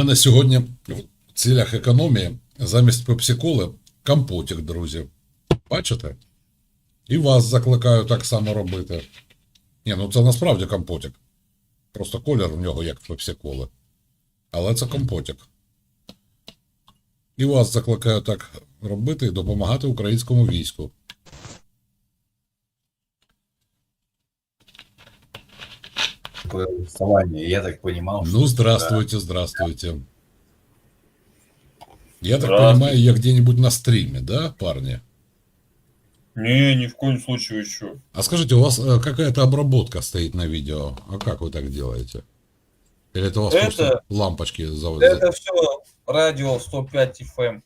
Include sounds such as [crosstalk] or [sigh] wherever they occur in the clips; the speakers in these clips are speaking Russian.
Мене сьогодні в цілях економії замість пепсиколи компотик, друзі. Бачите? І вас закликаю так само робити. Ні, ну це насправді компотик. Просто колір у нього як пепсиколи. Але це компотик. І вас закликаю так робити і допомагати українському війську. Голосование, я так понимал, Ну, здравствуйте, здравствуйте. Я так понимаю, я где-нибудь на стриме, да, парни? Не, ни в коем случае еще. А скажите, у вас э, какая-то обработка стоит на видео? А как вы так делаете? Или это у вас Это- просто лампочки за, Это все радио 105 FM.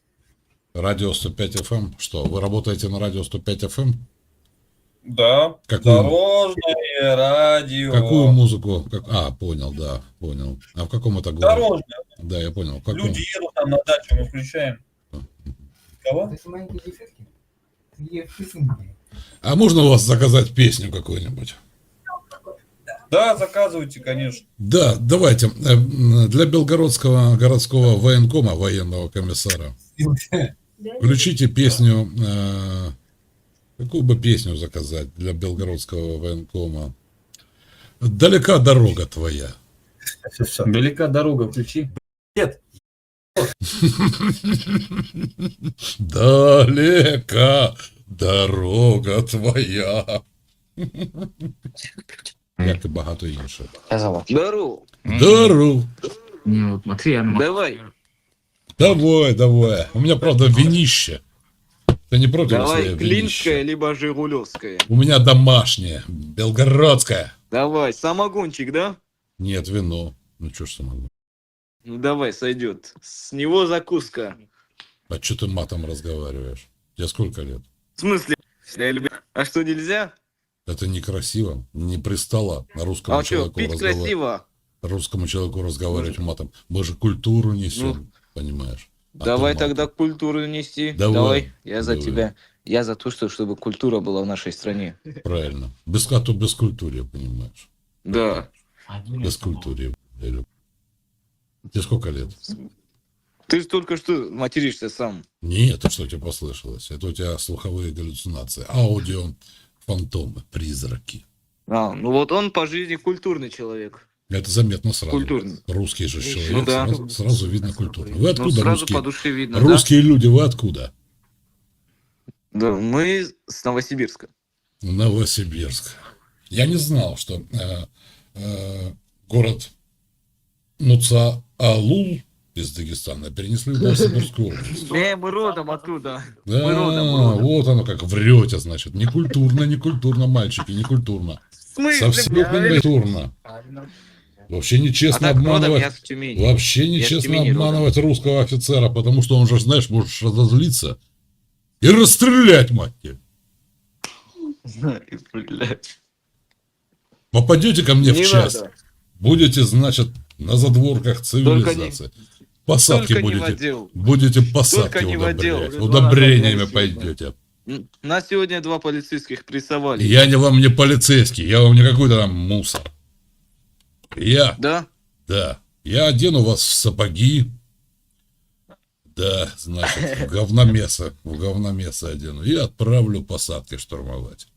радио 105 FM? эм? Что, вы работаете на радио 105 FM? Да. Какую? Дорожное радио. Какую музыку? Как... А, понял, да, понял. А в каком это городе? Дорожное. Да, я понял. В каком? Люди едут там на дачу, мы включаем. Кого? Это маленькие дефектки. Є фисинки. А можно у вас заказать песню какую-нибудь? Да, заказывайте, конечно. Да, давайте. Э, Для Белгородского городского военкома, военного комиссара, включите песню... э, какую бы песню заказать для Белгородского военкома? «Далека дорога твоя». [laughs] далека дорога, включи. [laughs] Далека дорога твоя. Як і багато інших. Здорово. Дару. Ну, Матвей, Давай, Давай, давай. У меня, правда, винище. Ты не против, давай, Клинская, либо Жигулевская. У меня домашнее, белгородское. Давай, самогончик, да? Нет, вино. Ну что ж самому. Ну давай, сойдет. С него закуска. А что ты матом разговариваешь? Тебе сколько лет? В смысле? Я люблю- А что, нельзя? Это некрасиво, не пристало на русскому А что, человеку пить разговаривать. красиво? Русскому человеку разговаривать матом. Мы же культуру несем, понимаешь? А ты Давай матом. тогда культуру нести. Давай. Я за Давай. тебя. Я за то, что, чтобы культура была в нашей стране. Правильно. Без а то без культуры, понимаешь? Да. Без культуры. Тебе сколько лет? Ты же только что материшься сам. Нет, это что тебе послышалось? Это у тебя слуховые галлюцинации. Аудио, фантомы, призраки. А, ну вот он по жизни культурный человек. Это заметно сразу. Культурный. Русский же человек, Ну да. сразу, сразу видно культурно. Вы Ну, откуда сразу русские? по душе видно, русские люди, вы откуда? да? Да, мы с Новосибирска. Новосибирск. Я не знал, что э, э, город Нуца-Алул из Дагестана перенесли в Новосибирскую область. Не, мы родом оттуда. Да, Мы родом, мы родом. вот оно как врете, значит. Не культурно, не культурно, мальчики, не культурно. В смысле, Совсем блядь? Вообще А нечестно так родом обманывать. Вообще нечестно Тюмени родом. обманывать русского офицера, потому что он же, знаешь, может разозлиться и расстрелять, мать тебе. Попадете ко мне Не в час, надо. будете, значит, на задворках цивилизации. Посадки не в будете, будете посадки Только удобрять. Удобрениями пойдете. М, Нас сегодня два полицейских прессовали. Я не вам не полицейский, я вам не какой-то там мусор. Я, Да? да, я одену вас в сапоги. Да, значит, в говномеса, в говномеса одену. И отправлю посадки штурмовать.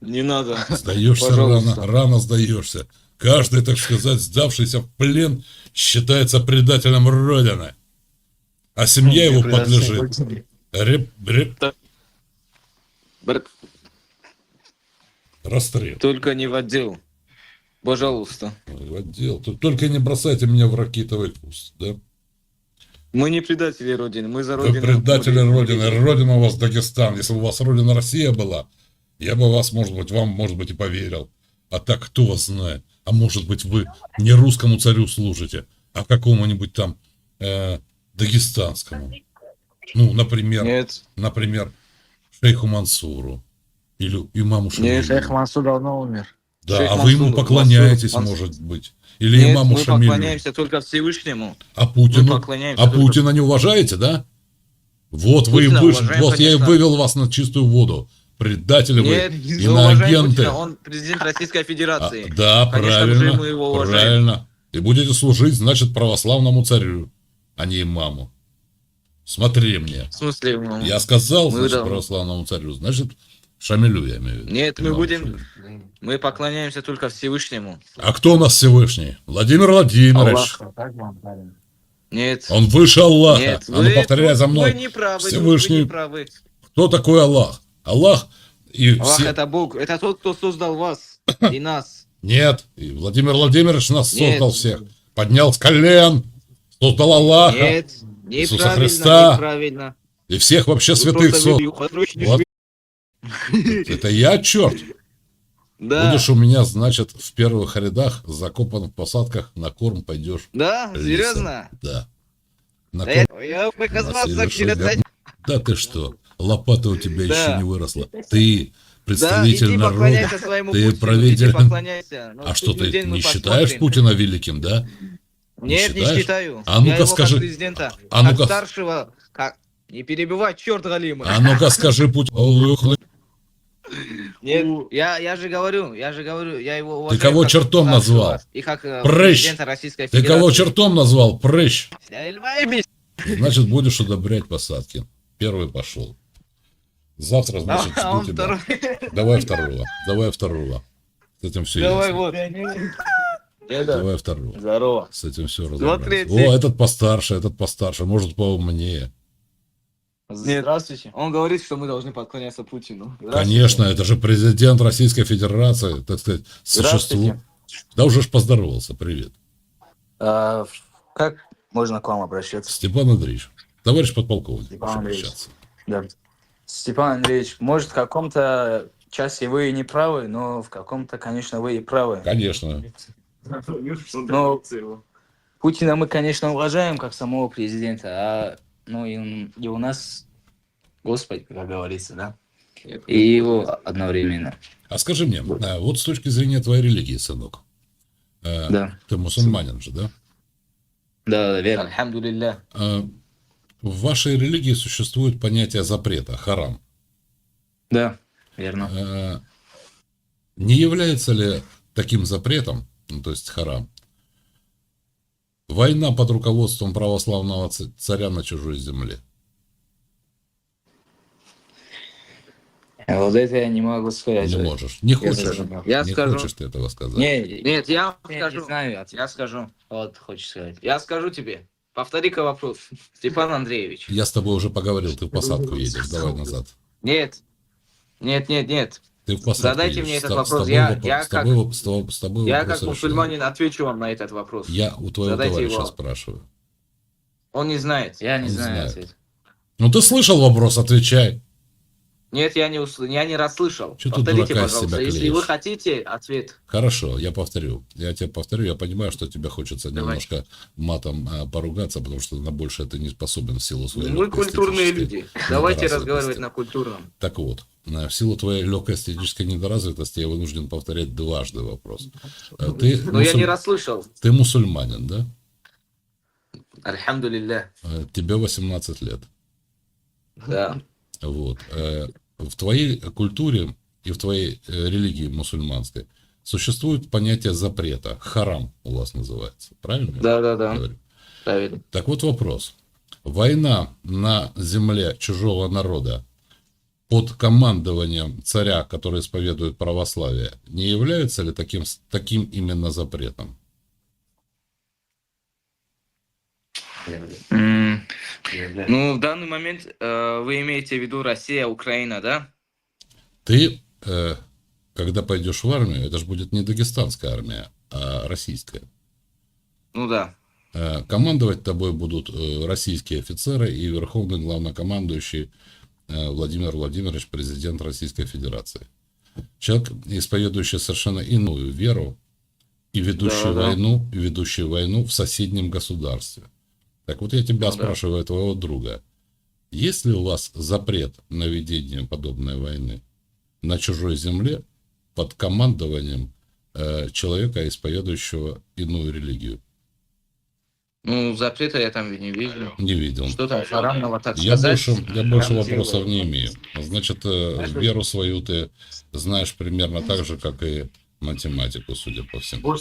Не надо. Сдаешься Пожалуйста. рано, рано сдаешься. Каждый, так сказать, сдавшийся в плен, считается предателем Родины. А семья его подлежит. Реп, реп- расстрел. Только не в отдел. Пожалуйста. В отдел. Только не бросайте меня в ракетовый куст, да? Мы не предатели Родины, мы за Вы Родину. предатели боролись. Родины. Родина у вас Дагестан. Если бы у вас Родина Россия была, я бы вас, может быть, вам, может быть, и поверил. А так, кто вас знает? А может быть, вы не русскому царю служите, а какому-нибудь там э, дагестанскому. Ну, например, Нет. например, шейху Мансуру. Или имаму Нет, Шамилю. Мансур давно умер. Да, Шейх а вы ему поклоняетесь, Мансур. может быть. Или Нет, имаму мы Шамилю. поклоняемся только Всевышнему. А Путину? А только- Путина не уважаете, да? Вот вы Путина выш- вот я и конечно. вывел вас на чистую воду. Предатели Нет, вы, уважаем иноагенты. Путина, он президент Российской А, Федерации. да, Конечно правильно, мы его уважаем. правильно. И будете служить, значит, православному царю, а не имаму. Смотри мне. В смысле? ну, Я сказал, Мы значит, да- православному царю, значит, Шамилю я имею в виду. Нет, мы будем... Шамилю. Мы поклоняемся только Всевышнему. А кто у нас Всевышний? Владимир Владимирович. Аллах, так вам правильно. Нет. Он выше Аллаха. Нет, а ну повторяй за мной. Вы не правы, Всевышний- вы не правы. Кто такой Аллах? Аллах и Аллах все... это Бог, это тот, кто создал вас и нас. Нет, и Владимир Владимирович нас Нет. создал всех. Поднял с колен, создал Аллаха. Нет, Иисуса неправильно, Христа. неправильно. И всех вообще Вы святых создал. Вот. Это я, черт. Да, Будешь у меня, значит, в первых рядах, закопан в посадках, на корм пойдешь. да, лесом. серьезно? Да. На Да корм. я. Да ты что, лопата у тебя Да. еще не выросла. Ты Да, представитель иди народа. Ты Путину, правитель-. Ну, А что, ты не посмотрим. считаешь Путина великим, да? Нет, не считаю. А ну-ка скажи. как президента, А ну-ка. старшего, как... Не перебивай, черт Галима. А ну-ка скажи Путин. [laughs] Нет, я, я же говорю, я же говорю, я его уважаю. кого как чертом назвал? И как э, Прыщ! президента Российской Ты Федерации. кого чертом назвал? Прыщ. Значит, будешь удобрять посадки. Первый пошел. Завтра, значит, А жду он тебя. второй. Давай второго. Давай второго. С этим все Давай ясно. вот. Деда, Давай второго. Здорово. С этим все разобрались. ты- О, этот постарше, этот постарше, может поумнее. Здравствуйте. Он говорит, что мы должны поклоняться Путину. Конечно, это же президент Российской Федерации, так сказать, существу. Здравствуйте. Да уже ж поздоровался, привет. А, как можно к вам обращаться? Степан Андреевич, товарищ подполковник, Степан Андреевич. Да. Степан Андреевич, может, в каком-то части вы и не правы, но в каком-то, конечно, вы и правы. Конечно. Но Путина мы, конечно, уважаем как самого президента, а ну и, и у нас Господь, как говорится, да? И его одновременно. А скажи мне, а, вот с точки зрения твоей религии, сынок, э, Да, ты мусульманин же, да? да, верно. Альхамдулилля. А, В вашей религии существует понятие запрета, харам. Да, верно. Не является ли таким запретом, ну, то есть харам, война под руководством православного царя на чужой земле? Вот это я не могу сказать. Не можешь. Не Я хочешь. не- Я Не скажу. хочешь ты этого сказать. Не, Нет, я я скажу. не знаю. Я скажу. Вот, хочешь сказать. Я скажу тебе. Повтори-ка вопрос. [laughs] Степан Андреевич. Я с тобой уже поговорил, ты в посадку едешь, давай назад. Нет. Нет, нет, нет. Ты в Задайте мне С этот та- вопрос. С тобой, Я- с тобой, воп- с тобой- с тобой Я как решил. мусульманин отвечу вам на этот вопрос. Я у твоего Задайте товарища его. спрашиваю. Он не знает. Я не Не знаю знает. ответ. Ну ты слышал вопрос, отвечай. Нет, я не, усл... я не расслышал. Чё ты Повторите, пожалуйста. себя Если клеишь? вы хотите ответ. Хорошо, я повторю. Я тебе повторю, я понимаю, что тебе хочется Давай. немножко матом а, поругаться, потому что на больше ты не способен в силу своей Мы культурные люди. Давайте разговаривать на культурном. Так вот, в силу твоей легкой эстетической недоразвитости я вынужден повторять дважды вопрос. А, Ты, Но я мусуль- не расслышал. ты мусульманин, да? Альхамдулилля. А, Тебе 18 лет. Да. Вот. Э, В твоей культуре и в твоей э, религии мусульманской существует понятие запрета. Харам у вас называется. Правильно? я Да, да, да. говорю? Правильно. Так вот вопрос. Война на земле чужого народа под командованием царя, который исповедует православие, не является ли таким, таким именно запретом? Ну, в данный момент э, вы имеете в виду Россия, Украина, да? Ты, э, когда пойдешь в армию, это же будет не дагестанская армия, а российская. Ну да. Э, Командовать тобой будут э, российские офицеры и верховный главнокомандующий Владимир Владимирович, президент Российской Федерации. Человек, исповедующий совершенно иную веру и ведущий Да-да. войну, и ведущий войну в соседнем государстве. Так вот я тебя Ну да. спрашиваю, твоего друга, есть ли у вас запрет на ведение подобной войны на чужой земле под командованием э, человека, исповедующего иную религию? Ну, запрета я там не вижу. Не видел. Что там харамного, так Я сказать? больше, я больше вопросов не имею. Значит, э, веру свою ты знаешь примерно так же, как и математику, судя по всему.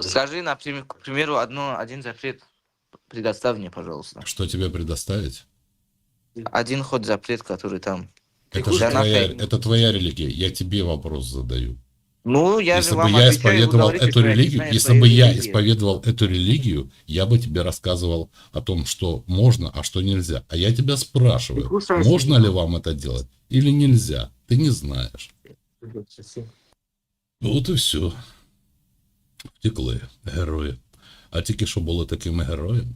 Скажи, например, к примеру, одно, один запрет предоставь мне, пожалуйста. Что тебе предоставить? Один хоть запрет, который там. Это же твоя, это твоя религия. Я тебе вопрос задаю. Ну, я если же бы вам я отвечаю, вы исповедовал говорите, эту что я не религию, знаю если своей бы я религии. исповедовал эту религию, я бы тебе рассказывал о том, что можно, а что нельзя. А я тебя спрашиваю, можно ли вам это делать или нельзя. Ты не знаешь. От і все. Втекли герої. А тільки що були такими героями.